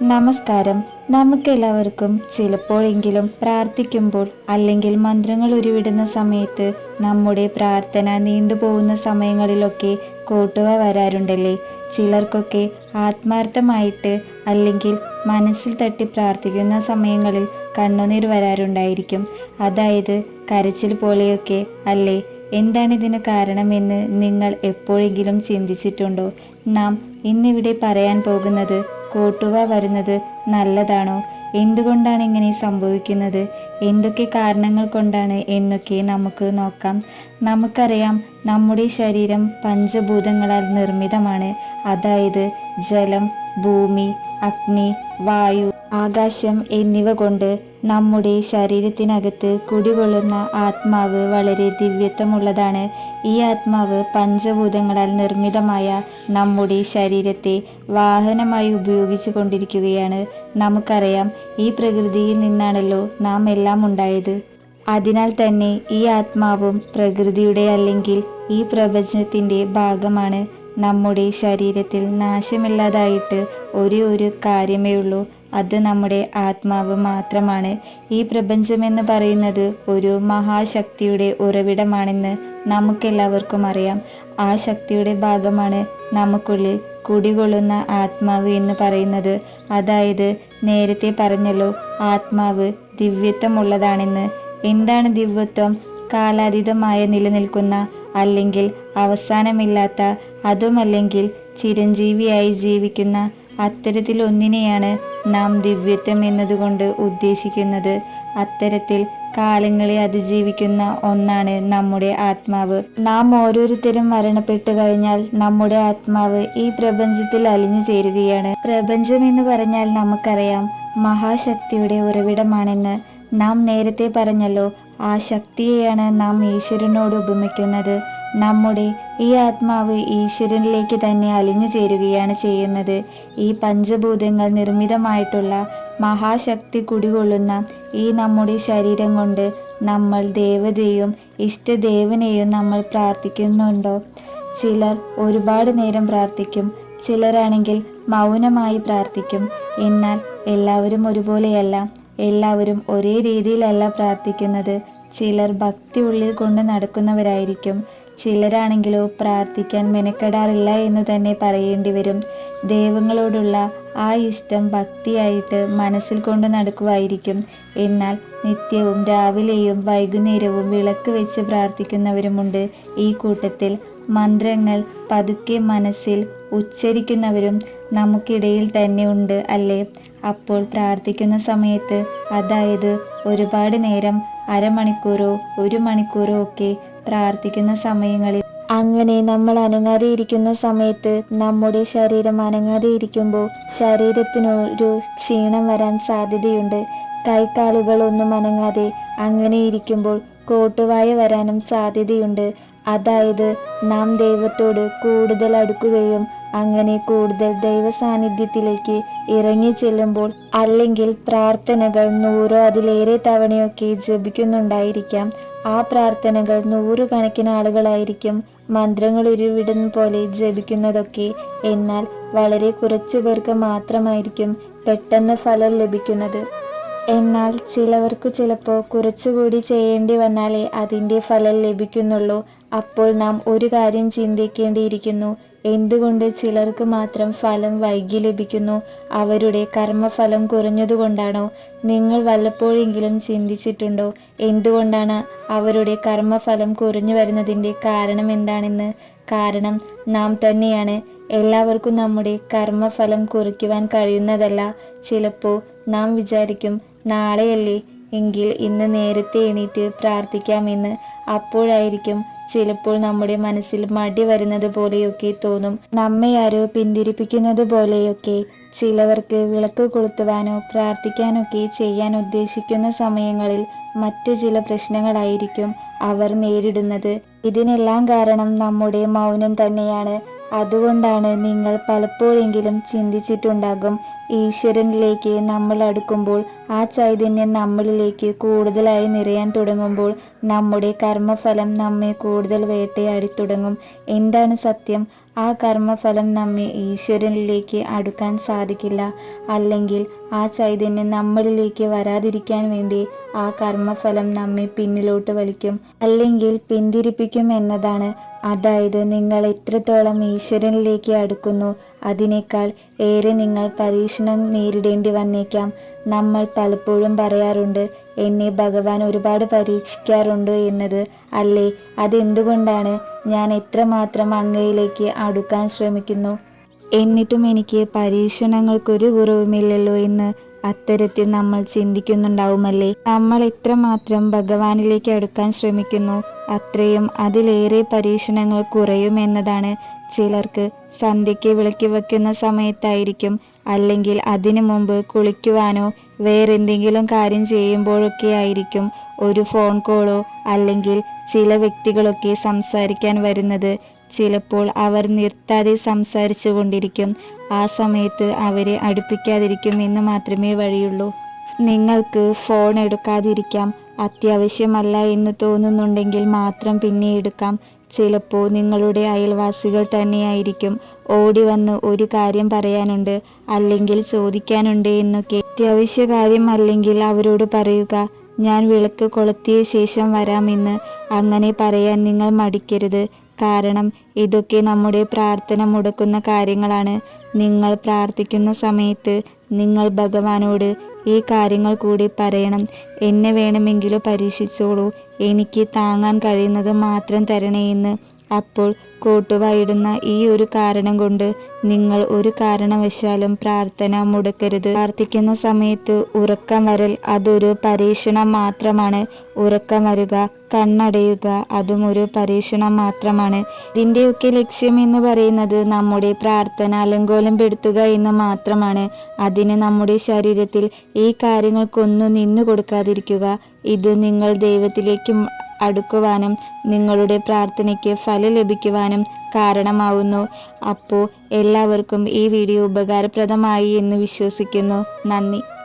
നമസ്കാരം. നമുക്കെല്ലാവർക്കും ചിലപ്പോഴെങ്കിലും പ്രാർത്ഥിക്കുമ്പോൾ അല്ലെങ്കിൽ മന്ത്രങ്ങൾ ഉരുവിടുന്ന സമയത്ത് നമ്മുടെ പ്രാർത്ഥന നീണ്ടുപോകുന്ന സമയങ്ങളിലൊക്കെ കോട്ടുവ വരാറുണ്ടല്ലേ? ചിലർക്കൊക്കെ ആത്മാർത്ഥമായിട്ട് അല്ലെങ്കിൽ മനസ്സിൽ തട്ടി പ്രാർത്ഥിക്കുന്ന സമയങ്ങളിൽ കണ്ണുനീർ വരാറുണ്ടായിരിക്കും. അതായത് കരച്ചിൽ പോലെയൊക്കെ അല്ലേ? എന്താണ് ഇതിന് കാരണമെന്ന് നിങ്ങൾ എപ്പോഴെങ്കിലും ചിന്തിച്ചിട്ടുണ്ടോ? നാം ഇന്നിവിടെ പറയാൻ പോകുന്നത് കോട്ടുവ വരുന്നത് നല്ലതാണോ? എന്തുകൊണ്ടാണ് ഇങ്ങനെ സംഭവിക്കുന്നത്? എന്തൊക്കെ കാരണങ്ങൾ കൊണ്ടാണ് എന്നൊക്കെ നമുക്ക് നോക്കാം. നമുക്കറിയാം നമ്മുടെ ശരീരം പഞ്ചഭൂതങ്ങളാൽ നിർമ്മിതമാണ്. അതായത് ജലം ഭൂമി അഗ്നി വായു ആകാശം എന്നിവ കൊണ്ട് നമ്മുടെ ശരീരത്തിനകത്ത് കുടികൊള്ളുന്ന ആത്മാവ് വളരെ ദിവ്യത്വമുള്ളതാണ്. ഈ ആത്മാവ് പഞ്ചഭൂതങ്ങളാൽ നിർമ്മിതമായ നമ്മുടെ ശരീരത്തെ വാഹനമായി ഉപയോഗിച്ചു കൊണ്ടിരിക്കുകയാണ്. നമുക്കറിയാം ഈ പ്രകൃതിയിൽ നിന്നാണല്ലോ നാം എല്ലാം ഉണ്ടായത്. അതിനാൽ തന്നെ ഈ ആത്മാവും പ്രകൃതിയുടെ അല്ലെങ്കിൽ ഈ പ്രപഞ്ചത്തിന്റെ ഭാഗമാണ്. നമ്മുടെ ശരീരത്തിൽ നാശമില്ലാതായിട്ട് ഒരേ ഒരു കാര്യമേ ഉള്ളൂ. അത് നമ്മുടെ ആത്മാവ് മാത്രമാണ്. ഈ പ്രപഞ്ചമെന്ന് പറയുന്നത് ഒരു മഹാശക്തിയുടെ ഉറവിടമാണെന്ന് നമുക്കെല്ലാവർക്കും അറിയാം. ആ ശക്തിയുടെ ഭാഗമാണ് നമുക്കുള്ളിൽ കുടികൊള്ളുന്ന ആത്മാവ് എന്ന് പറയുന്നത്. അതായത് നേരത്തെ പറഞ്ഞല്ലോ ആത്മാവ് ദിവ്യത്വമുള്ളതാണെന്ന്. എന്താണ് ദിവ്യത്വം? കാലാതീതമായ നിലനിൽക്കുന്ന അല്ലെങ്കിൽ അവസാനമില്ലാത്ത അതുമല്ലെങ്കിൽ ചിരഞ്ജീവിയായി ജീവിക്കുന്ന അത്തരത്തിലൊന്നിനെയാണ് നാം ദിവ്യത്വം എന്നതുകൊണ്ട് ഉദ്ദേശിക്കുന്നത്. അത്തരത്തിൽ കാലങ്ങളെ അതിജീവിക്കുന്ന ഒന്നാണ് നമ്മുടെ ആത്മാവ്. നാം ഓരോരുത്തരും മരണപ്പെട്ടു കഴിഞ്ഞാൽ നമ്മുടെ ആത്മാവ് ഈ പ്രപഞ്ചത്തിൽ അലിഞ്ഞു ചേരുകയാണ്. പ്രപഞ്ചം എന്ന് പറഞ്ഞാൽ നമുക്കറിയാം മഹാശക്തിയുടെ ഉറവിടമാണെന്ന്. നാം നേരത്തെ പറഞ്ഞല്ലോ ആ ശക്തിയെയാണ് നാം ഈശ്വരനോട് ഉപമിക്കുന്നത്. നമ്മുടെ ഈ ആത്മാവ് ഈശ്വരനിലേക്ക് തന്നെ അലിഞ്ഞു ചേരുകയാണ് ചെയ്യുന്നത്. ഈ പഞ്ചഭൂതങ്ങൾ നിർമ്മിതമായിട്ടുള്ള മഹാശക്തി കുടികൊള്ളുന്ന ഈ നമ്മുടെ ശരീരം കൊണ്ട് നമ്മൾ ദേവതയും ഇഷ്ടദേവനെയും നമ്മൾ പ്രാർത്ഥിക്കുന്നുണ്ടോ? ചിലർ ഒരുപാട് നേരം പ്രാർത്ഥിക്കും. ചിലരാണെങ്കിൽ മൗനമായി പ്രാർത്ഥിക്കും. എന്നാൽ എല്ലാവരും ഒരുപോലെയല്ല. എല്ലാവരും ഒരേ രീതിയിലല്ല പ്രാർത്ഥിക്കുന്നത്. ചിലർ ഭക്തി ഉള്ളിൽ കൊണ്ട് നടക്കുന്നവരായിരിക്കും. ചിലരാണെങ്കിലോ പ്രാർത്ഥിക്കാൻ മെനക്കെടാറില്ല എന്ന് തന്നെ പറയേണ്ടി വരും. ദൈവങ്ങളോടുള്ള ആ ഇഷ്ടം ഭക്തിയായിട്ട് മനസ്സിൽ കൊണ്ട് നടക്കുമായിരിക്കും എന്നാൽ നിത്യവും രാവിലെയും വൈകുന്നേരവും വിളക്ക് വെച്ച് പ്രാർത്ഥിക്കുന്നവരുമുണ്ട്. ഈ കൂട്ടത്തിൽ മന്ത്രങ്ങൾ പതുക്കെ മനസ്സിൽ ഉച്ചരിക്കുന്നവരും നമുക്കിടയിൽ തന്നെ ഉണ്ട് അല്ലേ? അപ്പോൾ പ്രാർത്ഥിക്കുന്ന സമയത്ത് അതായത് ഒരുപാട് നേരം അരമണിക്കൂറോ ഒരു മണിക്കൂറോ ഒക്കെ പ്രാർത്ഥിക്കുന്ന സമയങ്ങളിൽ. അങ്ങനെ നമ്മൾ അനങ്ങാതെ ഇരിക്കുന്ന സമയത്ത് നമ്മുടെ ശരീരം അനങ്ങാതെ ഇരിക്കുമ്പോൾ ശരീരത്തിനൊരു ക്ഷീണം വരാൻ സാധ്യതയുണ്ട്. കൈക്കാലുകളൊന്നും അനങ്ങാതെ അങ്ങനെ ഇരിക്കുമ്പോൾ കോട്ടുവായ വരാനും സാധ്യതയുണ്ട്. അതായത് നാം ദൈവത്തോട് കൂടുതൽ അടുക്കുകയും അങ്ങനെ കൂടുതൽ ദൈവ സാന്നിധ്യത്തിലേക്ക് ഇറങ്ങി ചെല്ലുമ്പോൾ അല്ലെങ്കിൽ പ്രാർത്ഥനകൾ നൂറോ അതിലേറെ തവണയൊക്കെ ജപിക്കുന്നുണ്ടായിരിക്കാം. ആ പ്രാർത്ഥനകൾ നൂറുകണക്കിന് ആളുകളായിരിക്കും മന്ത്രങ്ങൾ ഉരുവിടുന്ന പോലെ ജപിക്കുന്നതൊക്കെ. എന്നാൽ വളരെ കുറച്ചു പേർക്ക് മാത്രമായിരിക്കും പെട്ടെന്ന് ഫലം ലഭിക്കുന്നത്. എന്നാൽ ചിലവർക്ക് ചിലപ്പോൾ കുറച്ചുകൂടി ചെയ്യേണ്ടി വന്നാലേ അതിന്റെ ഫലം ലഭിക്കുന്നുള്ളൂ. അപ്പോൾ നാം ഒരു കാര്യം ചിന്തിക്കേണ്ടിയിരിക്കുന്നു. എന്തുകൊണ്ട് ചിലർക്ക് മാത്രം ഫലം വൈകി ലഭിക്കുന്നു? അവരുടെ കർമ്മഫലം കുറഞ്ഞതുകൊണ്ടാണോ? നിങ്ങൾ വല്ലപ്പോഴെങ്കിലും ചിന്തിച്ചിട്ടുണ്ടോ? എന്തുകൊണ്ടാണ് അവരുടെ കർമ്മഫലം കുറഞ്ഞു വരുന്നതിന്റെ കാരണം എന്താണെന്ന്? കാരണം നാം തന്നെയാണ്. എല്ലാവർക്കും നമ്മുടെ കർമ്മഫലം കുറിക്കുവാൻ കഴിയുന്നതല്ല. ചിലപ്പോൾ നാം വിചാരിക്കും നാളെയല്ലേ എങ്കിൽ ഇന്ന് നേരത്തെ എണീറ്റ് പ്രാർത്ഥിക്കാമെന്ന് അപ്പോഴായിരിക്കും ചിലപ്പോൾ നമ്മുടെ മനസ്സിൽ മടി വരുന്നത് പോലെയൊക്കെ തോന്നും. നമ്മെ ആരോ പിന്തിരിപ്പിക്കുന്നത് പോലെയൊക്കെ ചിലവർക്ക് വിളക്ക് കൊളുത്തുവാനോ പ്രാർത്ഥിക്കാനൊക്കെ ചെയ്യാൻ ഉദ്ദേശിക്കുന്ന സമയങ്ങളിൽ മറ്റു ചില പ്രശ്നങ്ങളായിരിക്കും അവർ നേരിടുന്നത്. ഇതിനെല്ലാം കാരണം നമ്മുടെ മൗനം തന്നെയാണ്. അതുകൊണ്ടാണ് നിങ്ങൾ പലപ്പോഴെങ്കിലും ചിന്തിച്ചിട്ടുണ്ടാകും ഈശ്വരനിലേക്ക് നമ്മൾ അടുക്കുമ്പോൾ ആ ചൈതന്യം നമ്മളിലേക്ക് കൂടുതലായി നിറയാൻ തുടങ്ങുമ്പോൾ നമ്മുടെ കർമ്മഫലം നമ്മെ കൂടുതൽ വേട്ടയാടി തുടങ്ങും. എന്താണ് സത്യം? ആ കർമ്മഫലം നമ്മെ ഈശ്വരനിലേക്ക് അടുക്കാൻ സാധിക്കില്ല. അല്ലെങ്കിൽ ആ ചൈതന്യം നമ്മളിലേക്ക് വരാതിരിക്കാൻ വേണ്ടി ആ കർമ്മഫലം നമ്മെ പിന്നിലോട്ട് വലിക്കും. അല്ലെങ്കിൽ പിന്തിരിപ്പിക്കും എന്നതാണ്. അതായത് നിങ്ങൾ എത്രത്തോളം ഈശ്വരനിലേക്ക് അടുക്കുന്നു അതിനേക്കാൾ ഏറെ നിങ്ങൾ പരീക്ഷണം നേരിടേണ്ടി വന്നേക്കാം. നമ്മൾ പലപ്പോഴും പറയാറുണ്ട് എന്നെ ഭഗവാൻ ഒരുപാട് പരീക്ഷിക്കാറുണ്ട് എന്നത് അല്ലേ? അതെന്തുകൊണ്ടാണ് ഞാൻ എത്രമാത്രം അങ്ങയിലേക്ക് അടുക്കാൻ ശ്രമിക്കുന്നു? എന്നിട്ടും എനിക്ക് പരീക്ഷണങ്ങൾക്കൊരു കുറവുമില്ലല്ലോ എന്ന് അത്തരത്തിൽ നമ്മൾ ചിന്തിക്കുന്നുണ്ടാവുമല്ലേ? നമ്മൾ എത്രമാത്രം ഭഗവാനിലേക്ക് അടുക്കാൻ ശ്രമിക്കുന്നു അത്രയും അതിലേറെ പരീക്ഷണങ്ങൾ കുറയുമെന്നതാണ് ചിലർക്ക് സന്ധ്യയ്ക്ക് വിളക്കി വയ്ക്കുന്ന സമയത്തായിരിക്കും അല്ലെങ്കിൽ അതിനു മുമ്പ് കുളിക്കുവാനോ വേറെന്തെങ്കിലും കാര്യം ചെയ്യുമ്പോഴൊക്കെ ആയിരിക്കും ഒരു ഫോൺ കോളോ അല്ലെങ്കിൽ ചില വ്യക്തികളൊക്കെ സംസാരിക്കാൻ വരുന്നത്. ചിലപ്പോൾ അവർ നിർത്താതെ സംസാരിച്ചു കൊണ്ടിരിക്കും. ആ സമയത്ത് അവരെ അടുപ്പിക്കാതിരിക്കും എന്ന് മാത്രമേ വഴിയുള്ളൂ. നിങ്ങൾക്ക് ഫോൺ എടുക്കാതിരിക്കാം. അത്യാവശ്യമല്ല എന്ന് തോന്നുന്നുണ്ടെങ്കിൽ മാത്രം പിന്നെ എടുക്കാം. ചിലപ്പോൾ നിങ്ങളുടെ അയൽവാസികൾ തന്നെയായിരിക്കും ഓടി വന്ന് ഒരു കാര്യം പറയാനുണ്ട് അല്ലെങ്കിൽ ചോദിക്കാനുണ്ട് എന്നൊക്കെ അത്യാവശ്യ കാര്യം അല്ലെങ്കിൽ അവരോട് പറയുക ഞാൻ വിളക്ക് കൊളുത്തിയ ശേഷം വരാമെന്ന് അങ്ങനെ പറയാൻ നിങ്ങൾ മടിക്കരുത്. കാരണം ഇതൊക്കെ നമ്മുടെ പ്രാർത്ഥന മുടക്കുന്ന കാര്യങ്ങളാണ്. നിങ്ങൾ പ്രാർത്ഥിക്കുന്ന സമയത്ത് നിങ്ങൾ ഭഗവാനോട് ഈ കാര്യങ്ങൾ കൂടി പറയണം. എന്നെ വേണമെങ്കിലും പരീക്ഷിച്ചോളൂ. എനിക്ക് താങ്ങാൻ കഴിയുന്നത് മാത്രം തരണേ എന്ന് അപ്പോൾ കോട്ടുവായിടുന്ന ഈ ഒരു കാരണം കൊണ്ട് നിങ്ങൾ ഒരു കാരണവശാലും പ്രാർത്ഥന മുടക്കരുത്. പ്രാർത്ഥിക്കുന്ന സമയത്ത് ഉറക്കം വരൽ അതൊരു പരീക്ഷണം മാത്രമാണ്. ഉറക്കം വരുക കണ്ണടയുക അതും ഒരു പരീക്ഷണം മാത്രമാണ്. ഇതിന്റെയൊക്കെ ലക്ഷ്യം എന്ന് പറയുന്നത് നമ്മുടെ പ്രാർത്ഥന അലങ്കോലം പെടുത്തുക എന്ന് മാത്രമാണ്. അതിന് നമ്മുടെ ശരീരത്തിൽ ഈ കാര്യങ്ങൾക്കൊന്നും നിന്നു കൊടുക്കാതിരിക്കുക ഇത് നിങ്ങൾ ദൈവത്തിലേക്ക് അടുക്കുവാനും നിങ്ങളുടെ പ്രാർത്ഥനയ്ക്ക് ഫലം ലഭിക്കുവാനും കാരണമാവുന്നു. അപ്പോൾ എല്ലാവർക്കും ഈ വീഡിയോ ഉപകാരപ്രദമായി എന്ന് വിശ്വസിക്കുന്നു. നന്ദി.